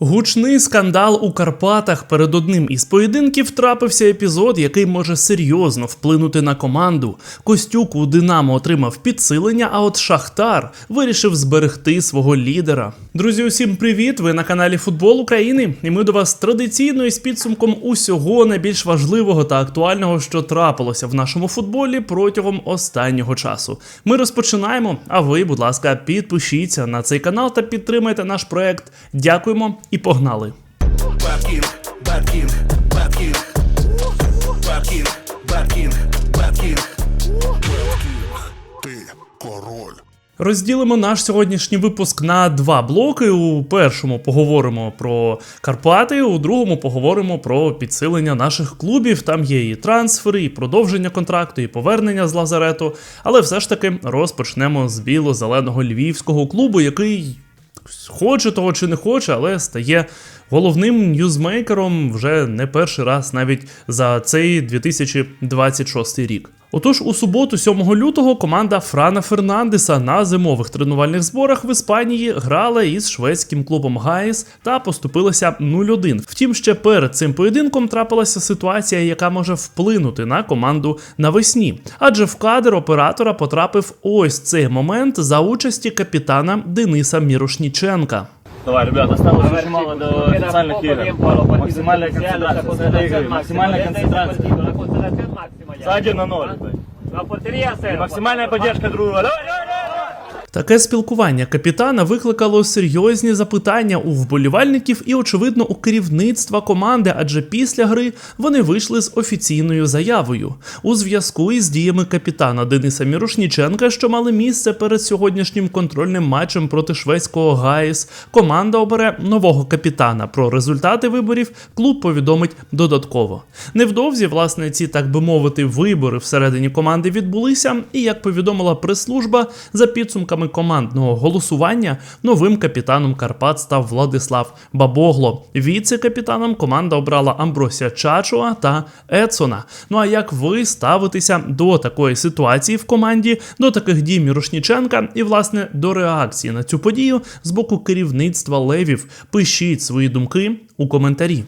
Гучний скандал у Карпатах перед одним із поєдинків трапився епізод, який може серйозно вплинути на команду. Костюк у Динамо отримав підсилення, а от Шахтар вирішив зберегти свого лідера. Друзі, усім привіт! Ви на каналі Футбол України, і ми до вас традиційно із підсумком усього найбільш важливого та актуального, що трапилося в нашому футболі протягом останнього часу. Ми розпочинаємо. А ви, будь ласка, підпишіться на цей канал та підтримайте наш проект. Дякуємо і погнали! Bad King, Bad King, Bad King. Ти король. Розділимо наш сьогоднішній випуск на два блоки. У першому поговоримо про Карпати, у другому поговоримо про підсилення наших клубів. Там є і трансфери, і продовження контракту, і повернення з лазарету. Але все ж таки розпочнемо з біло-зеленого львівського клубу, який хоче того чи не хоче, але стає головним ньюзмейкером вже не перший раз навіть за цей 2026 рік. Отож, у суботу, 7 лютого, команда Франа Фернандеса на зимових тренувальних зборах в Іспанії грала із шведським клубом Гаїс та поступилася 0-1. Втім, ще перед цим поєдинком трапилася ситуація, яка може вплинути на команду навесні. Адже в кадр оператора потрапив ось цей момент за участі капітана Дениса Мірошніченка. Давай, ребята, осталось очень мало до официальных игр. Максимальная концентрация с этой игры. Максимальная концентрация. За 1 на 0. И максимальная поддержка друга. Давай, давай, давай! Таке спілкування капітана викликало серйозні запитання у вболівальників і, очевидно, у керівництва команди, адже після гри вони вийшли з офіційною заявою у зв'язку із діями капітана Дениса Мірошніченка, що мали місце перед сьогоднішнім контрольним матчем проти шведського ГАІС. Команда обере нового капітана. Про результати виборів клуб повідомить додатково. Невдовзі, власне, ці так би мовити, вибори всередині команди відбулися, і як повідомила прес-служба, за підсумками командного голосування новим капітаном Карпат став Владислав Бабогло. Віце-капітаном команда обрала Амбросія Чачуа та Едсона. Ну а як ви ставитеся до такої ситуації в команді, до таких дій Мірошніченка і власне до реакції на цю подію з боку керівництва левів? Пишіть свої думки у коментарі.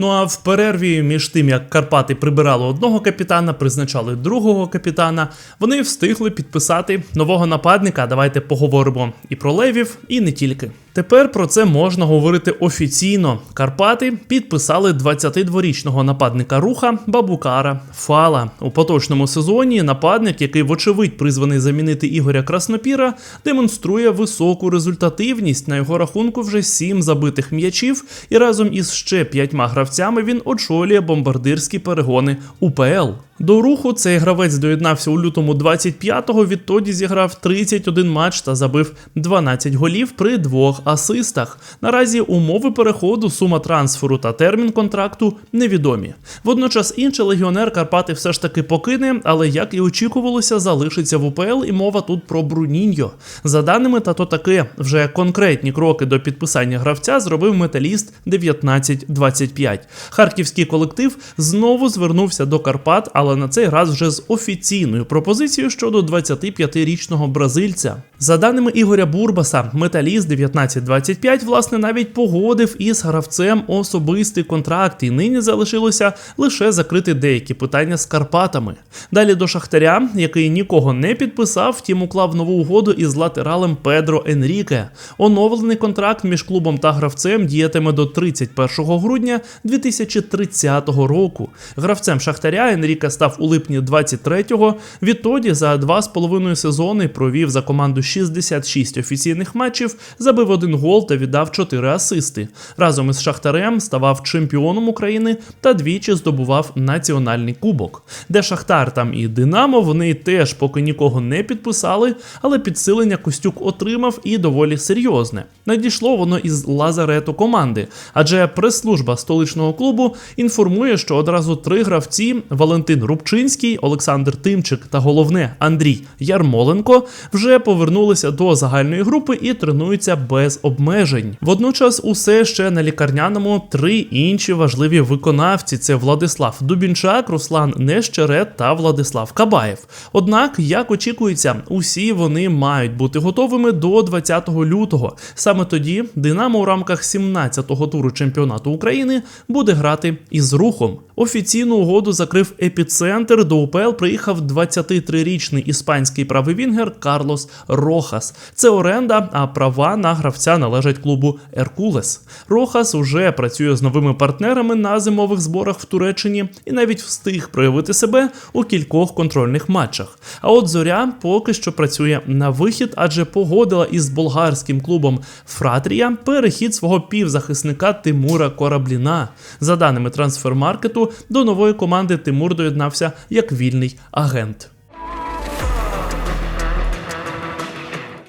Ну а в перерві між тим, як Карпати прибирали одного капітана, призначали другого капітана, вони встигли підписати нового нападника. Давайте поговоримо і про левів, і не тільки. Тепер про це можна говорити офіційно. Карпати підписали 22-річного нападника руха Бабукара Фала у поточному сезоні. Нападник, який, вочевидь, призваний замінити Ігоря Краснопіра, демонструє високу результативність. На його рахунку вже 7 забитих м'ячів, і разом із ще п'ятьма гравцями він очолює бомбардирські перегони УПЛ. До руху цей гравець доєднався у лютому 25-го. Відтоді зіграв 31 матч та забив 12 голів при двох асистах. Наразі умови переходу, сума трансферу та термін контракту невідомі. Водночас інший легіонер Карпати все ж таки покине, але як і очікувалося, залишиться в УПЛ, і мова тут про Бруніньо. За даними та то таки, вже конкретні кроки до підписання гравця зробив металіст 19-25. Харківський колектив знову звернувся до Карпат, але на цей раз вже з офіційною пропозицією щодо 25-річного бразильця. За даними Ігоря Бурбаса, металіст 1925 власне навіть погодив із гравцем особистий контракт, і нині залишилося лише закрити деякі питання з Карпатами. Далі до Шахтаря, який нікого не підписав, втім уклав нову угоду із латералем Педро Енріке. Оновлений контракт між клубом та гравцем діятиме до 31 грудня 2030 року. Гравцем Шахтаря Енріке став у липні 23-го. Відтоді за два з половиною сезони провів за команду 66 офіційних матчів, забив один гол та віддав 4 асисти. Разом із Шахтарем ставав чемпіоном України та двічі здобував національний кубок. Де Шахтар там і Динамо, вони теж поки нікого не підписали, але підсилення Костюк отримав і доволі серйозне. Надійшло воно із лазарету команди, адже прес-служба столичного клубу інформує, що одразу три гравці Валентин Костянтин Рубчинський, Олександр Тимчик та головне Андрій Ярмоленко вже повернулися до загальної групи і тренуються без обмежень. Водночас, усе ще на лікарняному три інші важливі виконавці: це Владислав Дубінчак, Руслан Нещерет та Владислав Кабаєв. Однак, як очікується, усі вони мають бути готовими до 20 лютого. Саме тоді Динамо у рамках 17-го туру чемпіонату України буде грати із рухом. Офіційну угоду закрив епіцентр. До УПЛ приїхав 23-річний іспанський правий Карлос Рохас. Це оренда, а права на гравця належать клубу Еркулес. Рохас уже працює з новими партнерами на зимових зборах в Туреччині і навіть встиг проявити себе у кількох контрольних матчах. А от зоря поки що працює на вихід, адже погодила із болгарським клубом Фратрія перехід свого півзахисника Тимура Корабліна. За даними трансфермаркету, до нової команди Тимур доєднався як вільний агент.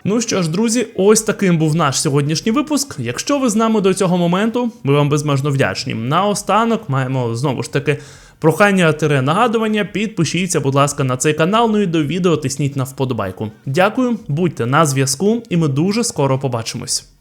Ну що ж, друзі, ось таким був наш сьогоднішній випуск. Якщо ви з нами до цього моменту, ми вам безмежно вдячні. Наостанок маємо знову ж таки прохання тире нагадування. Підпишіться, будь ласка, на цей канал. Ну і до відео тисніть на вподобайку. Дякую, будьте на зв'язку, і ми дуже скоро побачимось.